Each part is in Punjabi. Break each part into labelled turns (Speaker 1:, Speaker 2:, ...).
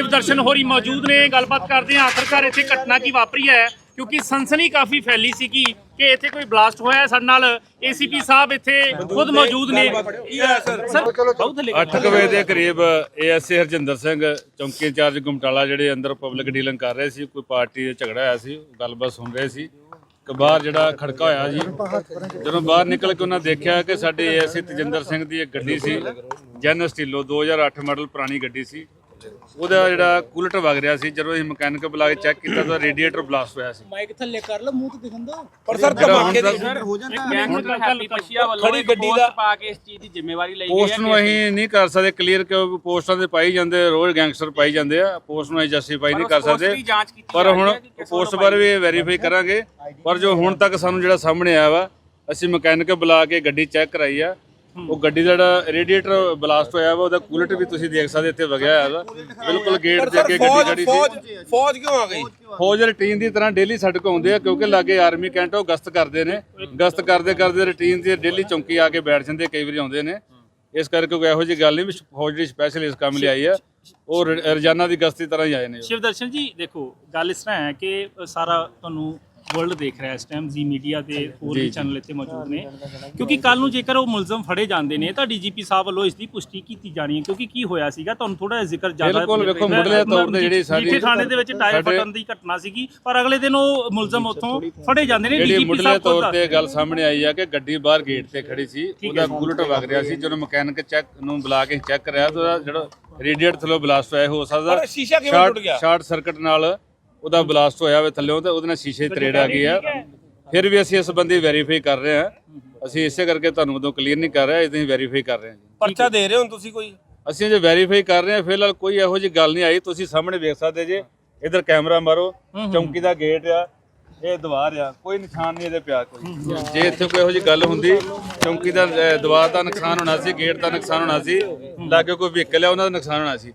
Speaker 1: ਦਰਸ਼ਨ ਹੋਰੀ ਮੌਜੂਦ ਨੇ, ਗੱਲਬਾਤ ਕਰਦੇ ਹਾਂ। ਆਖਰਕਾਰ ਇੱਥੇ ਘਟਨਾ ਕੀ ਵਾਪਰੀ ਹੈ? ਕਿਉਂਕਿ ਸਨਸਨੀ ਕਾਫੀ ਫੈਲੀ ਸੀ ਕਿ ਕਿ ਇੱਥੇ ਕੋਈ ਬਲਾਸਟ ਹੋਇਆ ਹੈ। ਸਾਡੇ ਨਾਲ। ਏਸੀਪੀ ਸਾਹਿਬ ਇੱਥੇ ਖੁਦ ਮੌਜੂਦ ਨੇ। ਸਰ, ਬਹੁਤ ਥੱਲੇ
Speaker 2: 8 ਵਜੇ ਦੇ ਕਰੀਬ ਏਐਸਏ ਹਰਜਿੰਦਰ ਸਿੰਘ, ਚੌਂਕੀ ਇੰਚਾਰਜ ਗੁਮਟਾਲਾ, ਜਿਹੜੇ ਅੰਦਰ ਪਬਲਿਕ ਡੀਲਿੰਗ ਕਰ ਰਹੇ ਸੀ, ਕੋਈ ਪਾਰਟੀ ਦਾ ਝਗੜਾ ਹੋਇਆ ਸੀ, ਗੱਲਬਾਤ ਸੁਣ ਰਹੇ ਸੀ। ਕਿ ਬਾਹਰ ਜਿਹੜਾ ਖੜਕਾ ਹੋਇਆ ਜੀ, ਜਦੋਂ ਬਾਹਰ ਨਿਕਲ ਕੇ ਉਹਨਾਂ ਦੇਖਿਆ ਕਿ ਸਾਡੇ ਏਐਸਏ ਤਜਿੰਦਰ ਸਿੰਘ ਦੀ ਇੱਕ ਗੱਡੀ ਸੀ, ਜੈਨ ਸਟੀਲੋ 2008 ਮਾਡਲ ਪੁਰਾਣੀ ਗੱਡੀ ਸੀ। ਉਹਦਾ ਜਿਹੜਾ ਕੂਲਟ ਵਗ ਰਿਹਾ ਸੀ ਜਦੋਂ ਅਸੀਂ ਮਕੈਨਿਕ ਬੁਲਾ ਕੇ ਚੈੱਕ ਕੀਤਾ ਤਾਂ ਰੇਡੀਏਟਰ ਬਲਾਸਟ ਹੋਇਆ ਸੀ।
Speaker 3: ਮਾਈਕ ਥੱਲੇ ਕਰ ਲਓ ਮੂੰਹ ਤੇ ਦਿਖਣ ਦੋ
Speaker 4: ਪਰ ਸਰ ਧਮਾਕੇ ਦੀ
Speaker 1: ਹੁਣ
Speaker 5: ਹੈਪੀ ਪਸ਼ੀਆ ਵੱਲੋਂ
Speaker 4: ਖੜੀ ਗੱਡੀ ਦਾ-
Speaker 5: ਪਾ ਕੇ ਇਸ ਚੀਜ਼ ਦੀ ਜ਼ਿੰਮੇਵਾਰੀ ਲਈ ਗਈ
Speaker 2: ਪੋਸਟ ਨੂੰ ਅਸੀਂ ਨਹੀਂ ਕਰ ਸਕਦੇ ਕਲੀਅਰ ਕਿ ਪੋਸਟਾਂ ਤੇ ਪਾਈ ਜਾਂਦੇ ਰੋਜ਼ ਗੈਂਗਸਟਰ ਪਾਈ ਜਾਂਦੇ ਆ। ਪੋਸਟ ਨੂੰ ਅਸੀਂ ਜਸਟੀਫਾਈ ਨਹੀਂ ਕਰ ਸਕਦੇ। ਪਰ ਹੁਣ
Speaker 5: ਹੈ
Speaker 2: ਪੋਸਟ ਬਾਰੇ ਵੀ ਵੈਰੀਫਾਈ ਕਰਾਂਗੇ। ਪਰ ਜੋ ਹੁਣ ਤੱਕ ਸਾਨੂੰ ਜਿਹੜਾ ਸਾਹਮਣੇ ਆਇਆ ਵਾ ਅਸੀਂ ਮਕੈਨਿਕ ਬੁਲਾ ਕੇ ਗੱਡੀ ਚੈੱਕ ਕਰਾਈ ਆ। ਉਹ ਗੱਡੀ ਦਾ ਜਿਹੜਾ ਰੇਡੀਏਟਰ ਬਲਾਸਟ ਹੋਇਆ ਵਾ ਉਹਦਾ ਕੂਲਟ ਵੀ ਤੁਸੀਂ ਦੇਖ ਸਕਦੇ ਇੱਥੇ ਵਗਿਆ ਹੋਇਆ ਵਾ। ਬਿਲਕੁਲ ਗੇਟ ਦੇ ਅੱਗੇ ਗੱਡੀ ਖੜੀ ਸੀ।
Speaker 4: ਫੌਜ ਕਿਉਂ ਆ ਗਈ?
Speaker 2: ਫੌਜ ਰੂਟੀਨ ਦੀ ਤਰ੍ਹਾਂ ਡੇਲੀ ਸਾਡੇ ਕੋਲ ਆਉਂਦੇ ਆ ਕਿਉਂਕਿ ਲਾਗੇ ਆਰਮੀ ਕੈਂਟ ਉਹ ਗਸ਼ਤ ਕਰਦੇ ਨੇ। ਗਸ਼ਤ ਕਰਦੇ ਕਰਦੇ ਰੂਟੀਨ ਦੀ ਡੇਲੀ ਚੌਂਕੀ ਆ ਕੇ ਬੈਠ ਜਾਂਦੇ ਕਈ ਵਾਰੀ ਆਉਂਦੇ ਨੇ। ਇਸ ਕਰਕੇ ਕੋਈ ਇਹੋ ਜਿਹੀ ਗੱਲ ਨਹੀਂ ਵੀ ਫੌਜ ਜਿਹੜੀ ਸਪੈਸ਼ਲ ਇਸ ਕੰਮ ਲਈ ਆਈ ਆ। ਉਹ ਰੋਜ਼ਾਨਾ ਦੀ ਗਸ਼ਤ ਦੀ ਤਰ੍ਹਾਂ ਹੀ ਆਏ ਨੇ।
Speaker 1: ਸ਼ਿਵ ਦਰਸ਼ਨ ਜੀ ਦੇਖੋ ਗੱਲ ਇਸ ਤਰ੍ਹਾਂ ਹੈ ਕਿ ਸਾਰਾ ਤੁਹਾਨੂੰ ਵਰਲਡ ਦੇਖ ਰਿਹਾ ਇਸ ਟਾਈਮ ਜੀ ਮੀਡੀਆ ਤੇ ਹੋਰ ਵੀ। ਚੈਨਲ ਇੱਥੇ ਮੌਜੂਦ ਨੇ। ਕਿਉਂਕਿ ਕੱਲ ਨੂੰ ਜੇਕਰ ਉਹ ਮੁਲਜ਼ਮ ਫੜੇ ਜਾਂਦੇ ਨੇ ਤਾਂ ਡੀਜੀਪੀ ਸਾਹਿਬ ਵੱਲੋਂ ਇਸ ਦੀ ਪੁਸ਼ਟੀ ਕੀਤੀ ਜਾਣੀ ਹੈ। ਕਿਉਂਕਿ ਕੀ ਹੋਇਆ ਸੀਗਾ ਤੁਹਾਨੂੰ ਥੋੜਾ ਜਿਹਾ ਜ਼ਿਕਰ ਜ਼ਿਆਦਾ
Speaker 2: ਬਿਲਕੁਲ, ਵੇਖੋ, ਮੁੱਢਲੇ ਤੌਰ ਤੇ ਜਿਹੜੀ ਸਾਡੀ-
Speaker 1: ਜਿੱਥੇ ਥਾਣੇ ਦੇ ਵਿੱਚ ਟਾਇਰ ਫਟਣ ਦੀ ਘਟਨਾ ਸੀਗੀ ਪਰ ਅਗਲੇ ਦਿਨ ਉਹ ਮੁਲਜ਼ਮ ਉੱਥੋਂ ਫੜੇ ਜਾਂਦੇ ਨੇ।
Speaker 2: ਜਿਹੜੀ
Speaker 1: ਡੀਜੀਪੀ
Speaker 2: ਮੁੱਢਲੇ
Speaker 1: ਸਾਹਿਬ
Speaker 2: ਤੌਰ
Speaker 1: ਖੁਦ
Speaker 2: ਤੇ ਗੱਲ ਸਾਹਮਣੇ ਆਈ ਆ ਕਿ ਗੱਡੀ ਬਾਹਰ ਗੇਟ ਤੇ ਖੜੀ ਸੀ ਉਹਦਾ ਬੁਲਟ ਵਗ ਰਿਹਾ ਸੀ ਜਦੋਂ ਮਕੈਨਿਕ ਚੈੱਕ ਨੂੰ ਬੁਲਾ ਕੇ ਚੈੱਕ ਕਰਿਆ ਤਾਂ ਜਿਹੜਾ ਰੇਡੀਏਟਰ ਥੱਲੋਂ ਬਲਾਸਟ ਹੋਇਆ ਹੋ ਸਕਦਾ
Speaker 4: ਪਰ ਸ਼ੀਸ਼ਾ ਕਿਵੇਂ
Speaker 2: ਸ਼ਾਰਟ-
Speaker 4: ਟੁੱਟ ਗਿਆ?
Speaker 2: ਸ਼ਾਰਟ ਸਰਕਟ ਨਾਲ ਉਹਦਾ ਬਲਾਸਟ ਹੋਇਆ ਹੋਵੇ ਥੱਲੇੋਂ ਤੇ ਉਹਦੇ ਨਾਲ ਸ਼ੀਸ਼ੇ ਤਰੇੜ ਆ ਗਈ ਆ। ਫਿਰ ਵੀ ਅਸੀਂ ਇਸ ਬੰਦੀ ਵੈਰੀਫਾਈ ਕਰ ਰਹੇ ਹਾਂ। ਅਸੀਂ ਇਸੇ ਕਰਕੇ ਤੁਹਾਨੂੰ ਉਦੋਂ ਕਲੀਅਰ ਨਹੀਂ ਕਰ ਰਹੇ ਅਸੀਂ ਵੈਰੀਫਾਈ ਕਰ ਰਹੇ ਹਾਂ ਜੀ।
Speaker 4: ਪਰਚਾ ਦੇ ਰਹੇ ਹੋ ਤੁਸੀਂ ਕੋਈ?
Speaker 2: ਅਸੀਂ ਜੇ ਵੈਰੀਫਾਈ ਕਰ ਰਹੇ ਹਾਂ ਫਿਲਹਾਲ ਕੋਈ ਇਹੋ ਜਿਹੀ ਗੱਲ ਨਹੀਂ ਆਈ। ਤੁਸੀਂ ਸਾਹਮਣੇ ਵੇਖ ਸਕਦੇ ਜੇ ਇਧਰ ਕੈਮਰਾ ਮਾਰੋ ਚੌਂਕੀ ਦਾ ਗੇਟ ਆ ਇਹ ਦੀਵਾਰ ਆ ਕੋਈ ਨਿਸ਼ਾਨ ਨਹੀਂ ਇਹਦੇ ਪਿਆ ਕੋਈ। ਜੇ ਇੱਥੇ ਕੋਈ ਇਹੋ ਜਿਹੀ ਗੱਲ ਹੁੰਦੀ ਚੌਂਕੀ ਦਾ ਦੀਵਾਰ ਦਾ ਨੁਕਸਾਨ ਹੋਣਾ ਸੀ ਗੇਟ ਦਾ ਨੁਕਸਾਨ ਹੋਣਾ ਸੀ ਲਾਗੇ ਕੋਈ ਵਹੀਕਲ ਆ ਉਹਨਾਂ ਦਾ ਨੁਕਸਾਨ ਹੋਣਾ ਸੀ।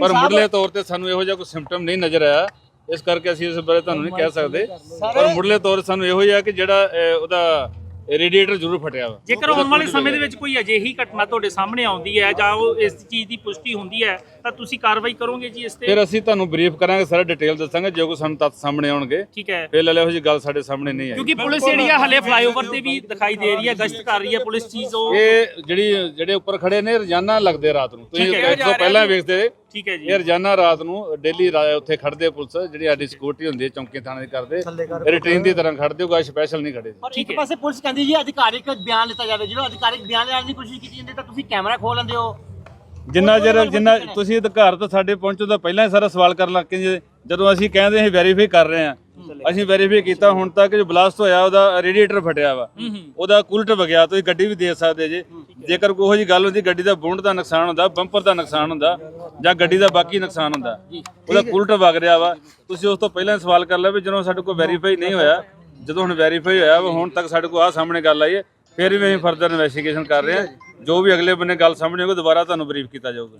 Speaker 2: ਪਰ ਮੁੱਢਲੇ ਤੌਰ ਤੇ ਸਾਨੂੰ ਇਹੋ ਜਿਹਾ ਕੋਈ ਸਿੰਪਟਮ ਨਹੀਂ ਨਜ਼ਰ ਆਇਆ। ਇਸ ਕਰਕੇ ਅਸੀਂ ਇਸ ਬਾਰੇ ਤੁਹਾਨੂੰ ਨਹੀਂ ਕਹਿ ਸਕਦੇ। ਪਰ ਮੁੱਢਲੇ ਤੌਰ ਸਾਨੂੰ ਇਹੋ ਹੀ ਆ ਕਿ ਜਿਹੜਾ ਉਹਦਾ ਰੇਡੀਏਟਰ ਜ਼ਰੂਰ ਫਟਿਆ ਵਾ।
Speaker 1: ਜੇਕਰ ਆਉਣ ਵਾਲੇ ਸਮੇਂ ਦੇ ਵਿੱਚ ਕੋਈ ਅਜਿਹੀ ਘਟਨਾ ਤੁਹਾਡੇ ਸਾਹਮਣੇ ਆਉਂਦੀ ਹੈ ਜਾਂ ਉਹ ਇਸ ਚੀਜ਼ ਦੀ ਪੁਸ਼ਟੀ ਹੁੰਦੀ ਹੈ ਤਾਂ ਤੁਸੀਂ ਕਾਰਵਾਈ ਕਰੋਗੇ ਜੀ ਇਸ ਤੇ?
Speaker 2: ਫਿਰ ਅਸੀਂ ਤੁਹਾਨੂੰ ਬਰੀਫ ਕਰਾਂਗੇ ਸਾਰਾ ਡਿਟੇਲ ਦੱਸਾਂਗੇ ਜੇ ਕੋਈ ਸਾਨੂੰ ਤੱਤ ਸਾਹਮਣੇ ਆਉਣਗੇ।
Speaker 1: ਠੀਕ ਹੈ।
Speaker 2: ਫਿਲਹਾਲ ਇਹੋ ਜਿਹੀ ਗੱਲ ਸਾਡੇ ਸਾਹਮਣੇ ਨਹੀਂ ਆਈ।
Speaker 1: ਕਿਉਂਕਿ ਪੁਲਿਸ ਜਿਹੜੀ ਆ ਹਲੇ ਫਲਾਈਓਵਰ ਤੇ ਵੀ ਦਿਖਾਈ ਦੇ ਰਹੀ ਹੈ ਗਸ਼ਤ ਕਰ ਰਹੀ ਹੈ ਪੁਲਿਸ ਚੀਜ਼ ਉਹ।
Speaker 2: ਇਹ ਜਿਹੜੀ ਜਿਹੜੇ ਉੱਪਰ ਖੜੇ ਨੇ ਰੋਜ਼ਾਨਾ ਲੱਗਦੇ ਰਾਤ ਨੂੰ। ਤੁਸੀਂ ਪਹਿਲਾਂ ਵੇਖਦੇ
Speaker 1: ਠੀਕ ਹੈ ਜੀ।
Speaker 2: ਇਹ ਰੋਜ਼ਾਨਾ ਰਾਤ ਨੂੰ ਡੇਲੀ ਉੱਥੇ ਖੜਦੇ ਪੁਲਿਸ ਜਿਹੜੀ ਸਾਡੀ ਸਿਕਿਉਰਿਟੀ ਹੁੰਦੀ ਹੈ ਚੌਂਕੀ ਥਾਣੇ ਦੀ ਕਰਦੇ। ਰੂਟੀਨ ਦੀ ਤਰ੍ਹਾਂ ਖੜਦੇ ਹੋਗਾ ਸਪੈਸ਼ਲ ਨਹੀਂ ਖੜੇ
Speaker 3: ਔਰ ਇੱਕ ਪਾਸੇ ਪੁਲਿਸ ਕਹਿੰਦੀ ਜੀ ਅਧਿਕਾਰਿਕ ਬਿਆਨ ਲਿੱਤਾ ਜਾਵੇ। ਜਦੋਂ ਅਧਿਕਾਰਿਕ ਬਿਆਨ ਲੈਣ ਦੀ ਕੋਸ਼ਿਸ਼ ਕੀਤੀ ਜਾਂਦੀ ਤਾਂ ਤੁਸੀਂ ਕੈਮਰਾ ਖੋਲ ਲੈਂਦੇ ਹੋ।
Speaker 2: ਜਿੰਨਾ ਚਿਰ ਜਿੰਨਾ ਤੁਸੀਂ ਅਧਿਕਾਰ ਤੋਂ ਸਾਡੇ ਪਹੁੰਚੋ ਤਾਂ ਪਹਿਲਾਂ ਹੀ ਸਾਰਾ ਸਵਾਲ ਕਰਨ ਲੱਗ ਕੇ ਜਦੋਂ ਅਸੀਂ ਕਹਿੰਦੇ ਅਸੀਂ ਵੈਰੀਫਾਈ ਕਰ ਰਹੇ ਹਾਂ ਅਸੀਂ ਵੈਰੀਫਾਈ ਕੀਤਾ ਹੁਣ ਤੱਕ ਜੋ ਬਲਾਸਟ ਹੋਇਆ ਉਹਦਾ ਰੇਡੀਏਟਰ ਫਟਿਆ ਵਾ। ਉਹਦਾ ਕੂਲਟ ਵਗਿਆ ਤੁਸੀਂ ਗੱਡੀ ਵੀ ਦੇ ਸਕਦੇ ਜੇ। ਜੇਕਰ ਕੋਈ ਜੀ ਗੱਲ ਹੁੰਦੀ ਗੱਡੀ ਦਾ ਬੁੰਡ ਦਾ ਨੁਕਸਾਨ ਹੁੰਦਾ ਬੰਪਰ ਦਾ ਨੁਕਸਾਨ ਹੁੰਦਾ ਜਾਂ ਗੱਡੀ ਦਾ ਬਾਕੀ ਨੁਕਸਾਨ ਹੁੰਦਾ ਉਹਦਾ ਕੂਲਟ ਵਗ ਰਿਹਾ ਵਾ ਤੁਸੀਂ ਉਸ ਤੋਂ ਪਹਿਲਾਂ ਹੀ ਸਵਾਲ ਕਰ ਲਿਆ ਵੀ ਜਦੋਂ ਸਾਡੇ ਕੋਲ ਵੈਰੀਫਾਈ ਨਹੀਂ ਹੋਇਆ ਜਦੋਂ ਹੁਣ ਵੈਰੀਫਾਈ ਹੋਇਆ ਵਾ ਹੁਣ ਤੱਕ ਸਾਡੇ ਕੋਲ ਆ ਸਾਹਮਣੇ ਗੱਲ ਆਈ ਹੈ ਫਿਰ ਵੀ ਅਸੀਂ ਫਰਦਰ ਇਨਵੈਸਟੀਗੇਸ਼ਨ ਕਰ ਰਹੇ ਹਾਂ। ਜੋ ਵੀ ਅਗਲੇ ਬੰਨੇ ਗੱਲ ਸਾਹਮਣੇ ਹੋਊਗੀ ਦੁਬਾਰਾ ਤੁਹਾਨੂੰ ਬਰੀਫ ਕੀਤਾ ਜਾਊਗਾ।